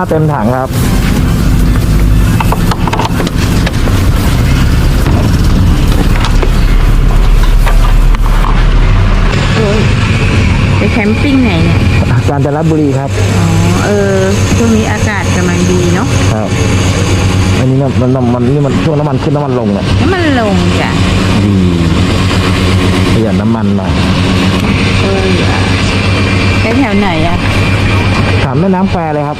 995เต็มถังครับไปแคมปิ้งไหนเนี่ย กาญจนบุรีครับ อ๋อ เออ ช่วงนี้อากาศกำลังดีเนาะ ครับ อันนี้นะมันมันนี่มันช่วงน้ำมันขึ้นน้ำมันลงเนี่ยแล้วมันลงจ้ะดีประหยัดน้ำมันหน่อย เออไปแถวไหนอะถามแม่น้ำแฟเลยครับ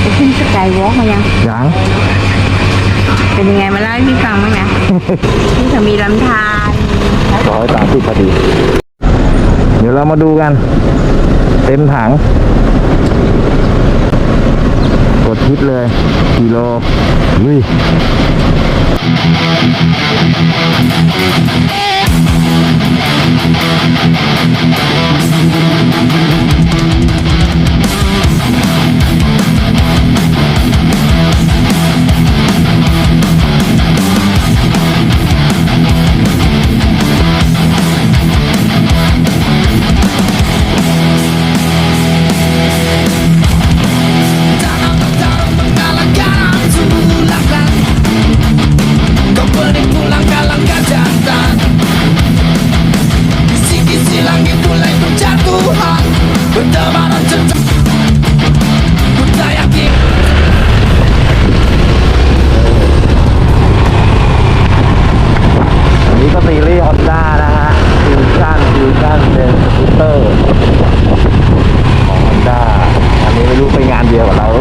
ไปขึ้นสกายวอล์กมายังยังเป็นยังไงมาเล่าให้พี่ฟังบ้างนะที่เขามีลำธารร้อยสามสิบพอดี เดี๋ยวเรามาดูกัน เต็มถัง กดทิปเลย กิโลลุย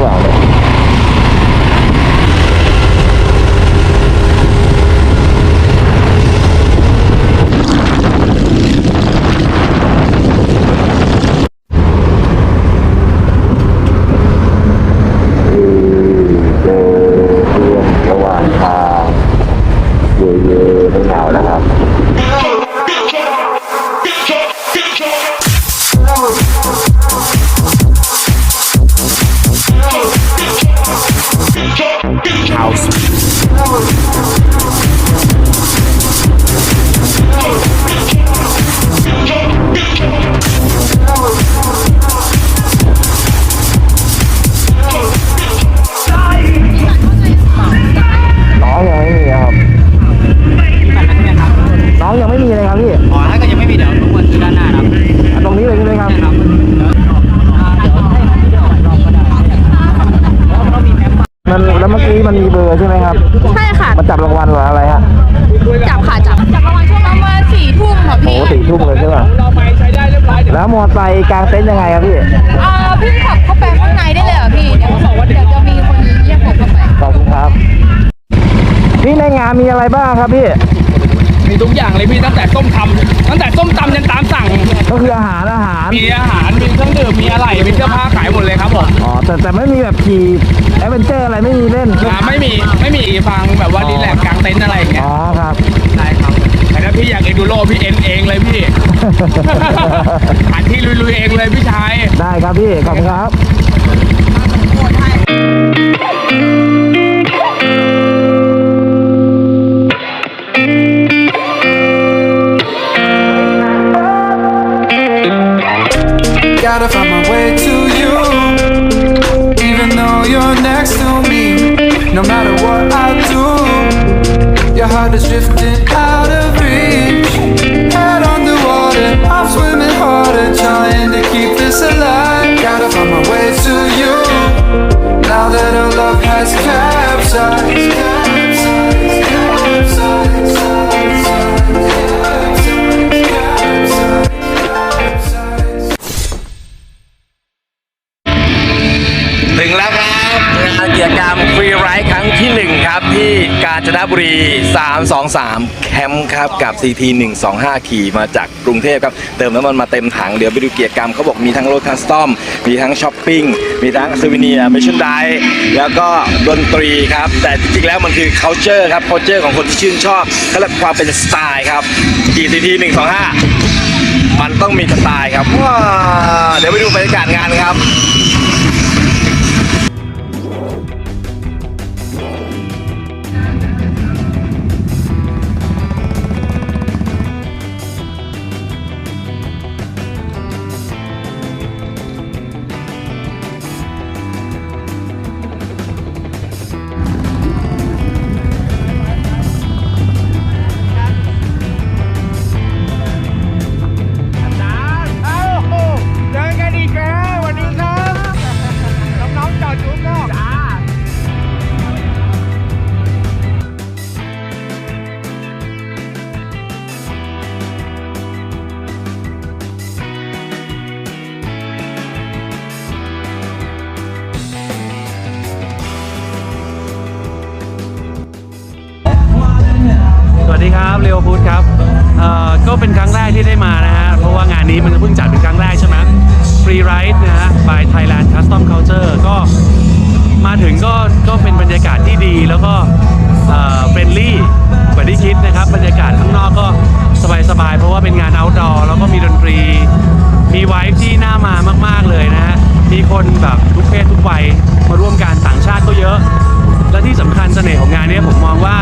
งานเดียวกับ แล้วเมื่อกี้มันมีเบอร์ใช่ไหมครับใช่ค่ะมาจับรางวัลหรืออะไรฮะ จับค่ะจับ จับประมาณช่วงประมาณสี่ทุ่มค่ะโอ้พี่สี่ทุ่มเลยใช่ป่ะแล้วมอไซค์กลางเต็นท์ยังไงครับพี่อ่าพี่ขับเข้าไปข้างในได้เลยเหรอพี่ เดี๋ยวเดี๋ยวจะมีคนเรียกผมเข้าไป ขอบคุณครับ พี่ในงานมีอะไรบ้างครับพี่มี ทุกอย่างเลยพี่ตั้งแต่ต้มตำตั้งแต่ต้มตำยันตามสั่ง ก็คืออาหารอาหาร มีอาหารมีเครื่องดื่มมีอะไรมีเสื้อผ้าขายหมดเลยครับผมอ๋อแต่แต่ไม่มีแบบขี่แอดเวนเจอร์อะไรไม่มีเล่นอ่าไม่มีไม่มีฟังแบบว่ารีแลกซ์กลางเต็นท์อะไรอย่างเงี้ยอ๋อครับใช่ครับแต่ถ้าพี่อยากเอ็นดูโรพี่เอ็นเองเลยพี่หาที่ลุยๆเองเลยพี่ชายได้ครับพี่ขอบคุณครับ Gotta find my way to you. Even though you're next to me No matter what I do Your heart is drifting จนบุรี 323 แคมป์ครับกับ CT 125 ขี่มาจากกรุงเทพครับ เติมน้ำมันมาเต็มถัง เดี๋ยวไปดูกิจกรรมเขาบอกมีทั้งรถคัสตอม มีทั้งช้อปปิ้ง มีทั้งซูวิเนียร์มิชชั่นไดแล้วก็ดนตรีครับ แต่จริงๆแล้วมันคือ culture ครับ culture ของคนที่ชื่นชอบเขาเรียกความเป็นสไตล์ครับขี่ CT 125 มันต้องมีสไตล์ครับว้าเดี๋ยวไปดูบรรยากาศงานครับ เลวพุทธครับเอ่อก็เป็นครั้งแรกที่ได้มานะฮะ เพราะว่างานนี้มันเพิ่งจัดเป็นครั้งแรกใช่ไหม Free Ride นะฮะ by Thailand Custom Culture ก็มาถึงก็ก็เป็นบรรยากาศที่ดีแล้วก็เฟรนลี่กว่าที่คิดนะครับ บรรยากาศข้างนอกก็สบายๆ เพราะว่าเป็นงาน outdoor แล้วก็มีดนตรี มีไวฟ์ที่น่ามามากๆเลยนะฮะ มีคนแบบทุกเพศทุกวัยมาร่วมกันต่างชาติก็เยอะ และที่สำคัญเสน่ห์ของงานนี้ผมมองว่า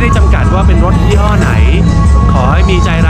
ไม่ได้จำกัดว่าเป็นรถยี่ห้อไหน ขอให้มีใจรัก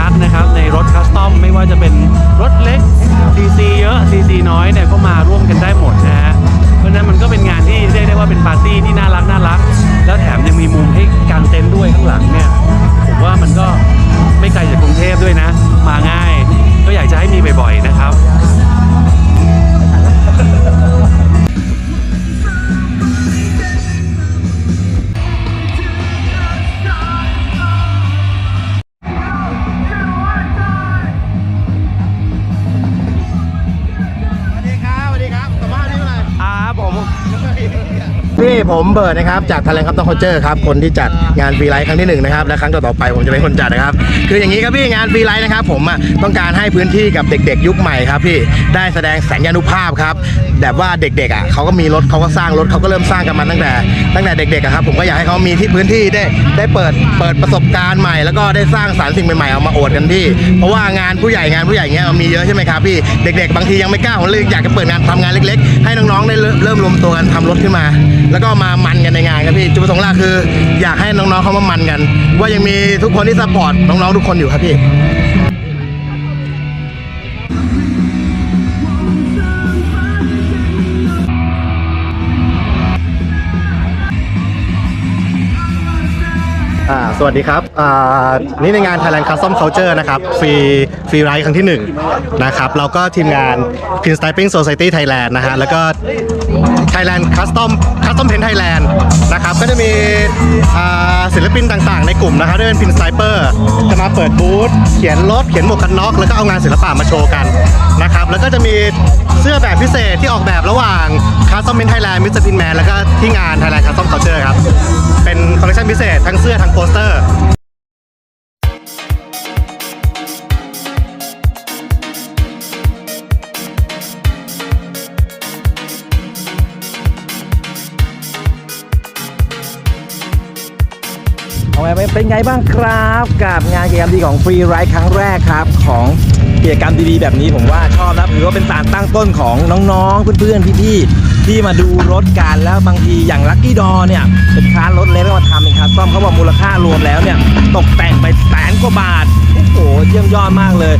ผมเบิร์ดนะครับจากท a เลนครับต้องคอเจอร์ครับคนที่จัดงานฟรีไลท์ครั้งที่หนึ่งนะครับและครั้งต่อๆไปผมจะเป็นคนจัดนะครับคืออย่างนี้ครับพี่งานฟรีไลท์นะครับผมอะต้องการให้พื้นที่กับเด็ก ๆ ยุคใหม่ครับพี่ได้แสดงแสงยานุภาพครับแบบว่าเด็กๆอะเขาก็มีรถเขาก็สร้างรถเขาก็เริ่มสร้างกันมาตั้งแต่ ตั้งแต่เด็กๆอะครับผมก็อยากให้เขามีที่พื้นที่ได้ได้เปิดเปิดประสบการณ์ใหม่ แล้วก็ได้สร้างสารรค์สิ่งใหม่ๆเอามาโอดกันพี่ เพราะว่างานผู้ใหญ่งานผู้ใหญ่เงี้ยมีเยอะใช่ไหมครับพี่เด็ก ๆ บางทียังไม่กล้าผมเลยอยากจะเปิดงานทำงานเล็ก ๆ ให้น้องๆได้เริ่มรวมตัวกันทำรถขึ้นมา แล้วก็มามันกันในงานครับพี่จุดประสงค์หลักคือ อยากให้น้องๆเขามามันกัน ว่ายังมีทุกคนที่ซัพพอร์ตน้องๆทุกคนอยู่ครับพี่สวัสดีครับนี่ในงาน Thailand Custom Culture นะครับ ฟรีฟรีไรด์ครั้งที่1นะครับ เราก็ทีมงาน Pinstriping Society Thailand นะฮะ แล้วก็ Thailand Custom Custom Paint Thailand นะครับก็จะมีศิลปินต่างๆ ในกลุ่มนะครับที่เป็น Pinstriper จะมาเปิดบูธเขียนรถเขียนหมวกกันน็อกแล้วก็เอางานศิลปะมาโชว์กันนะครับแล้วก็จะมีเสื้อแบบพิเศษที่ออกแบบระหว่าง Custom Paint Thailand Mr. Pinman แล้วก็ที่งาน Thailand Custom Culture ครับเป็นคอลเลคชันพิเศษทั้งเสื้อทั้งโปสเตอร์ เป็นไงบ้างครับกับงานกิจกรรมดีของฟรีไรด์ครั้งแรกครับ ของกิจกรรมดีๆแบบนี้ผมว่าชอบนะถือว่าเป็นสารตั้งต้นของน้องๆเพื่อนๆพี่ๆที่มาดูรถกันแล้วบางทีอย่างลั c กี้ดอเนี่ยเป็นคลาสรถเล็กแล้วมาทำเป็นคัสตอมเขาบอกมูลค่ารวมแล้วเนี่ยตกแต่งไปแสนกว่าบาทโอ้โหเยี่ยมยอดมากเลย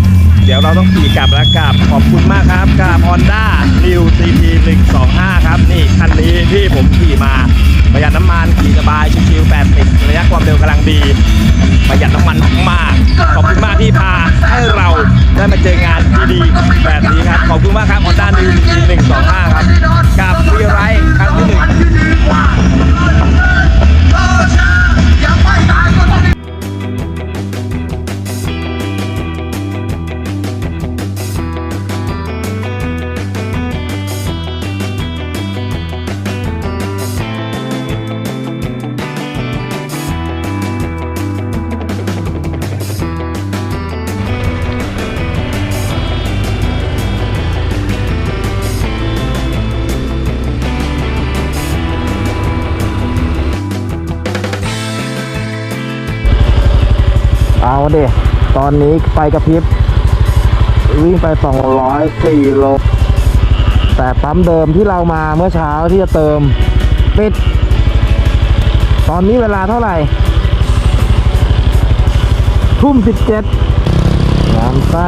เดี๋ยวเราต้องขี่กลับแล้วกลับขอบคุณมากครับกับ Honda New CT 125 ครับนี่คันนี้ที่ผมขี่มา ประหยัดน้ำมันขี่สบายชิวๆ80ระยะความเร็วกำลังดี ประหยัดน้ำมันมากขอบคุณมากที่พาให้เราได้มาเจองานดีๆแบบนี้ครับ ขอบคุณมากครับออด้านดีหนึ่งสองห้าครับกับฟรีไรด์ครั้งที่หนึ่ง เอาเดตอนนี้ไฟกระพริบ วิ่งไป 204โล แต่ปั๊มเดิมที่เรามาเมื่อเช้าที่จะเติม ปิด ตอนนี้เวลาเท่าไหร่ ทุ่ม 17งามใต้